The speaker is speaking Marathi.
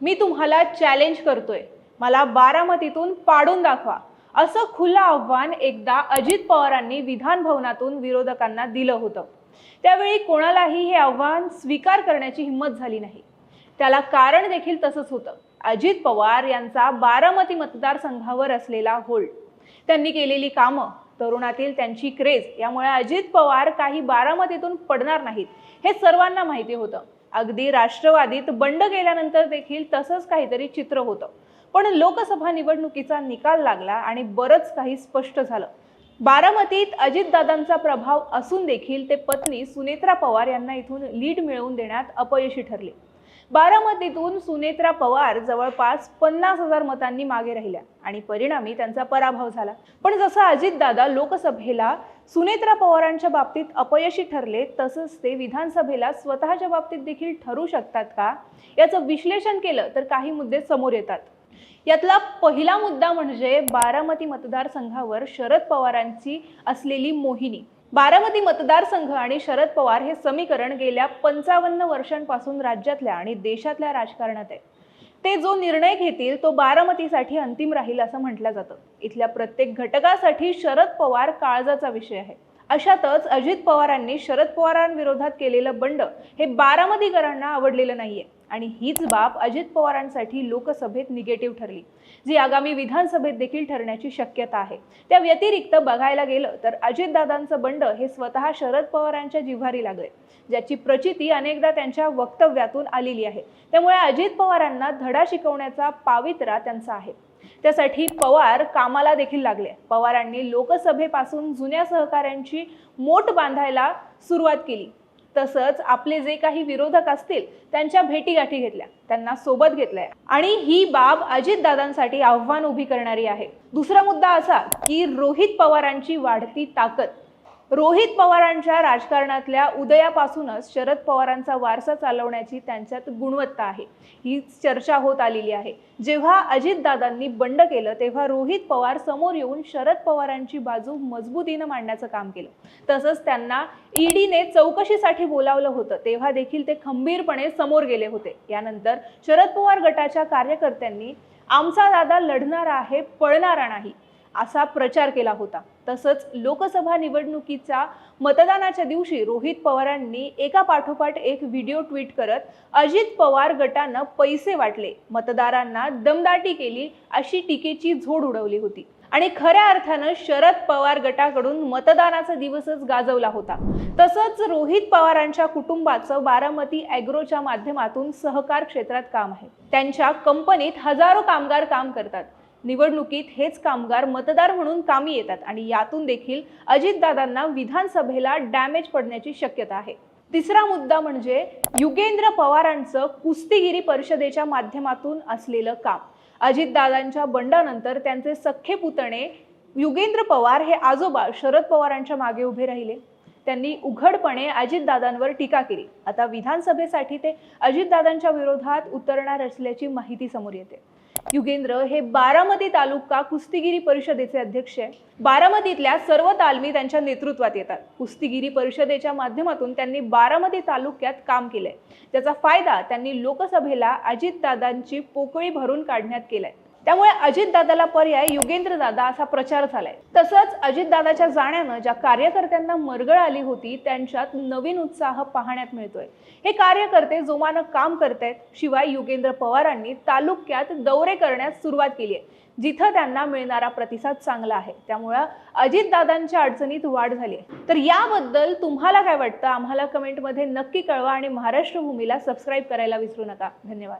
मी तुम्हाला चॅलेंज करतोय. मला बारामतीतून पाडून दाखवा. असं खुलं आव्हान एकदा अजित पवारांनी विधान भवनातून विरोधकांना दिलं होतं. त्यावेळी कोणालाही हे आव्हान स्वीकार करण्याची हिंमत झाली नाही. त्याला कारण देखील तसंच होतं. अजित पवार यांचा बारामती मतदारसंघावर असलेला होल्ड त्यांनी केलेली कामं तरुणातील त्यांची क्रेज यामुळे अजित पवार काही बारामतीतून पडणार नाहीत. हे सर्वांना माहिती होतं. अगदी राष्ट्रवादीत बंड गेल्यानंतर देखील तसंच काहीतरी चित्र होतं. पण लोकसभा निवडणुकीचा निकाल लागला आणि बरंच काही स्पष्ट झालं. बारामतीत अजितदादांचा प्रभाव असून देखील ते पत्नी सुनेत्रा पवार यांना इथून लीड मिळवून देण्यात अपयशी ठरले. बारामतीतून सुनेत्रा पवार जवळपास पन्नास हजार मतांनी मागे राहिल्या आणि परिणामी त्यांचा पराभव झाला. पण जसं अजितदादा लोकसभेला सुनेत्रा पवारांच्या बाबतीत अपयशी ठरले तसंच ते विधानसभेला स्वतःच्या बाबतीत देखील ठरू शकतात का? याचं विश्लेषण केलं तर काही मुद्दे समोर येतात. यातला पहिला मुद्दा म्हणजे बारामती मतदारसंघावर शरद पवारांची असलेली मोहिनी. बारामती मतदारसंघ आणि शरद पवार हे समीकरण गेल्या पंचावन्न वर्षांपासून राज्यातल्या आणि देशातल्या राजकारणात आहे. ते जो निर्णय घेतील तो बारामतीसाठी अंतिम राहील असं म्हटलं जातं. इथल्या प्रत्येक घटकासाठी शरद पवार काळजाचा विषय आहे. अशातच अजित पवारांनी शरद पवारांविरोधात केलेलं बंड हे बारामतीकरांना आवडलेलं नाहीये. आणि हीच बाब अजित पवारांसाठी लोकसभेत निगेटिव्ह ठरली जी आगामी विधानसभेत देखील ठरण्याची शक्यता आहे. त्या व्यतिरिक्त बघायला गेलं तर अजितदादांचं बंड हे स्वतः शरद पवारांच्या जिव्हारी लागले ज्याची प्रचिती अनेकदा त्यांच्या वक्तव्यातून आलेली आहे. त्यामुळे अजित पवारांना धडा शिकवण्याचा पावित्रा त्यांचा आहे. त्यासाठी पवार कामाला देखील लागले. पवारांनी लोकसभेपासून जुन्या सहकाऱ्यांची मोठ बांधायला सुरुवात केली. तसंच आपले जे काही विरोधक असतील त्यांच्या भेटीगाठी घेतल्या त्यांना सोबत घेतलंय. आणि ही बाब अजितदादांसाठी आव्हान उभी करणारी आहे. दुसरा मुद्दा असा की रोहित पवारांची वाढती ताकद रोहित पवारांच्या राजकारणातल्या उदयापासूनच शरद पवारांचा वारसा चालवण्याची त्यांच्यात गुणवत्ता आहे. ही चर्चा होत आलेली आहे. जेव्हा अजितदादांनी बंड केलं तेव्हा रोहित पवार समोर येऊन शरद पवारांची बाजू मजबूतीनं मांडण्याचं काम केलं. तसंच त्यांना ईडीने चौकशीसाठी बोलावलं होतं. तेव्हा देखील ते खंबीरपणे समोर गेले होते. यानंतर शरद पवार गटाच्या कार्यकर्त्यांनी आमचा दादा लढणारा आहे पळणारा नाही. असा प्रचार केला होता. तसंच लोकसभा निवडणुकीचा मतदानाच्या दिवशी रोहित पवारांनी एका पाठोपाठ एक व्हिडिओ ट्विट करत अजित पवार गटानं पैसे वाटले. मतदारांना दमदाटी केली अशी टीकेची झोड उडवली होती. आणि खऱ्या अर्थानं शरद पवार गटाकडून मतदानाचा दिवसच गाजवला होता. तसंच रोहित पवारांच्या कुटुंबाचं बारामती ॲग्रोच्या माध्यमातून सहकार क्षेत्रात काम आहे. त्यांच्या कंपनीत हजारो कामगार काम करतात. निवडणुकीत हेच कामगार मतदार म्हणून कामी येतात आणि यातून देखील अजितदादांना विधानसभेला डॅमेज पडण्याची शक्यता आहे. तिसरा मुद्दा म्हणजे युगेंद्र पवारांचं कुस्तीगिरी परिषदेच्या माध्यमातून असलेलं काम. अजितदादांच्या बंडानंतर त्यांचे सख्खे पुतणे युगेंद्र पवार हे आजोबा शरद पवारांच्या मागे उभे राहिले. त्यांनी उघडपणे अजितदादांवर टीका केली. आता विधानसभेसाठी ते अजितदादांच्या विरोधात उतरणार असल्याची माहिती समोर येते. युगेंद्र हे बारामती तालुका कुस्तीगिरी परिषदेचे अध्यक्ष आहे. बारामतीतल्या सर्व तालमी त्यांच्या नेतृत्वात येतात. कुस्तीगिरी परिषदेच्या माध्यमातून त्यांनी बारामती तालुक्यात काम केलंय. त्याचा फायदा त्यांनी लोकसभेला अजितदादांची पोकळी भरून काढण्यात केलाय. त्यामुळे अजितदादाला पर्याय युगेंद्र दादा असा प्रचार झालाय. तसंच अजितदादाच्या जाण्यानं ज्या कार्यकर्त्यांना मरगळ आली होती त्यांच्यात नवीन उत्साह पाहण्यात मिळतोय. हे कार्यकर्ते जोमानं काम करतायत शिवाय युगेंद्र पवारांनी तालुक्यात दौरे करण्यास सुरुवात केली आहे जिथं त्यांना मिळणारा प्रतिसाद चांगला आहे. त्यामुळं अजितदादांच्या अडचणीत वाढ झाली आहे तर याबद्दल तुम्हाला काय वाटतं? आम्हाला कमेंटमध्ये नक्की कळवा आणि महाराष्ट्र भूमीला सबस्क्राईब करायला विसरू नका. धन्यवाद.